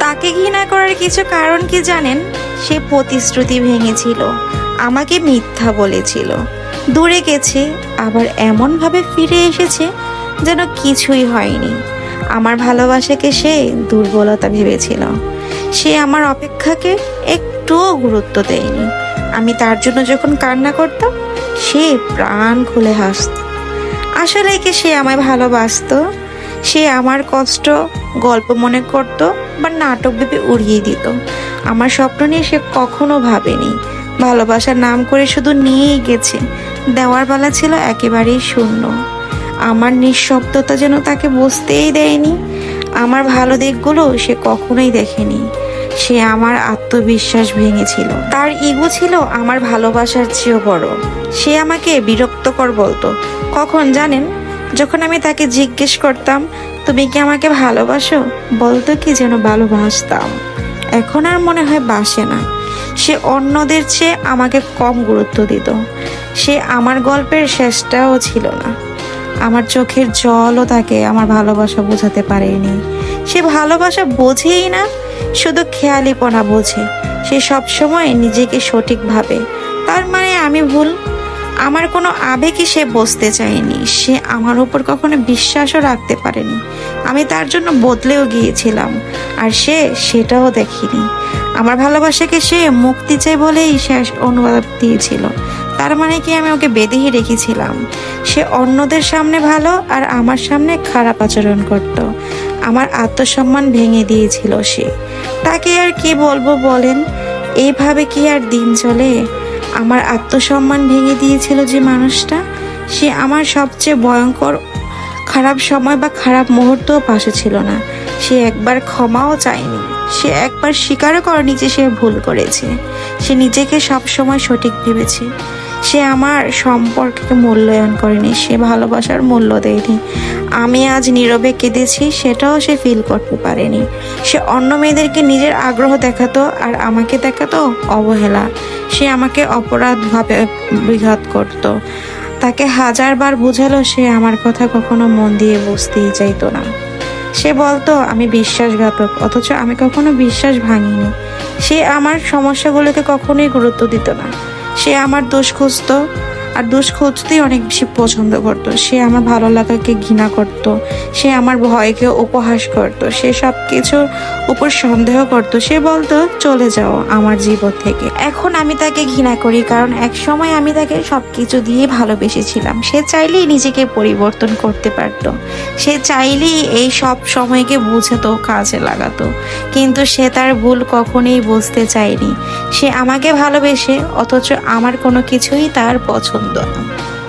তাকে ঘৃণা করার কিছু কারণ কি জানেন? সে প্রতিশ্রুতি ভেঙেছিল, আমাকে মিথ্যা বলেছিল। দূরে গেছে, আবার এমনভাবে ফিরে এসেছে যেন কিছুই হয়নি। আমার ভালোবাসাকে সে দুর্বলতা ভেবেছিল। সে আমার অপেক্ষাকে একটুও গুরুত্ব দেয়নি। আমি তার জন্য যখন কান্না করতাম, সে প্রাণ খুলে হাসত। আসলে কি সে আমায় ভালোবাসতো? সে আমার কষ্ট গল্প মনে করতো বা নাটক ভেবে উড়িয়ে দিত। আমার স্বপ্ন নিয়ে সে কখনো ভাবেনি। ভালোবাসার নাম করে শুধু নিয়েই গেছে। দেওয়ার বেলা ছিল একেবারেই শূন্য। আমার নিঃশব্দতা যেন তাকে বুঝতেই দেয়নি। আমার ভালো দিকগুলো সে কখনোই দেখেনি। সে আমার আত্মবিশ্বাস ভেঙেছিল। তার ইগো ছিল আমার ভালোবাসার চেয়েও বড়। সে আমাকে বিরক্তকর বলতো। কখন জানেন? যখন আমি তাকে জিজ্ঞেস করতাম, তুমি কি আমাকে ভালোবাসো? বলতো কি যেন ভালোবাসতাম। এখন আর মনে হয় বাসে না। সে অন্যদের চেয়ে আমাকে কম গুরুত্ব দিত। সে আমার গল্পের শেষটাও ছিল না। আমার চোখের জলও তাকে আমার ভালোবাসা বোঝাতে পারেনি। সে ভালোবাসা বোঝেই না, শুধু খেয়ালিপনা বোঝে। সে সবসময় নিজেকে সঠিক ভাবে। তার মানে আমি ভুল? আমার কোনো আবেগই সে বসতে চায়নি। সে আমার উপর কখনো বিশ্বাসও রাখতে পারেনি। আমি তার জন্য বদলেও গিয়েছিলাম, আর সে সেটাও দেখিনি। আমার ভালোবাসাকে সে মুক্তি চাই বলেই শেষ অনুবাদ দিয়েছিল। তার মানে কি আমি ওকে বেঁধেই রেখেছিলাম? সে অন্যদের সামনে ভালো আর আমার সামনে খারাপ আচরণ করত। আমার আত্মসম্মান ভেঙে দিয়েছিল সে। তাকে আর কি বলব বলেন? এইভাবে কি আর দিন চলে? আমার আত্মসম্মান ভেঙে দিয়েছিল যে মানুষটা, সে আমার সবচেয়ে ভয়ঙ্কর, খারাপ সময় বা খারাপ মুহূর্তও পাশে ছিল না। সে একবার ক্ষমাও চায়নি। সে একবার স্বীকারও করেনি যে সে ভুল করেছে। সে নিজেকে সবসময় সঠিক ভেবেছে। সে আমার সম্পর্ককে মূল্যায়ন করেনি। সে ভালোবাসার মূল্য দেয়নি। আমি আজ নীরবে কেঁদেছি, সেটাও সে ফিল করতে পারেনি। সে অন্য মেয়েদেরকে নিজের আগ্রহ দেখাতো আর আমাকে দেখাতো অবহেলা। সে আমাকে অপরাধভাবে বিঘাত করত। তাকে হাজারবার বুঝালো সে আমার কথা কখনো মন দিয়ে বুঝতেই চাইতো না। সে বলতো, আমি বিশ্বাসঘাতক, অথচ আমি কখনো বিশ্বাস ভাঙিনি। সে আমার সমস্যাগুলোকে কখনোই গুরুত্ব দিত না। সে আমার দোষ খুঁজতো আর দোষ খুঁজতেই অনেক বেশি পছন্দ করত। সে আমার ভালো লাগাকে ঘৃণা করত, সে আমার ভয়কে উপহাস করত, সে সব কিছুর উপর সন্দেহ করত, সে বলতো, চলে যাও আমার জীবন থেকে। এখন আমি তাকে ঘৃণা করি, কারণ এক সময় আমি তাকে সব কিছু দিয়ে ভালোবেসেছিলাম। সে চাইলেই নিজেকে পরিবর্তন করতে পারত। সে চাইলেই এই সব সময়কে বুঝাতো, কাজে লাগাতো। কিন্তু সে তার ভুল কখনোই বুঝতে চায়নি। সে আমাকে ভালোবেসে, অথচ আমার কোনো কিছুই তার পছন্দ না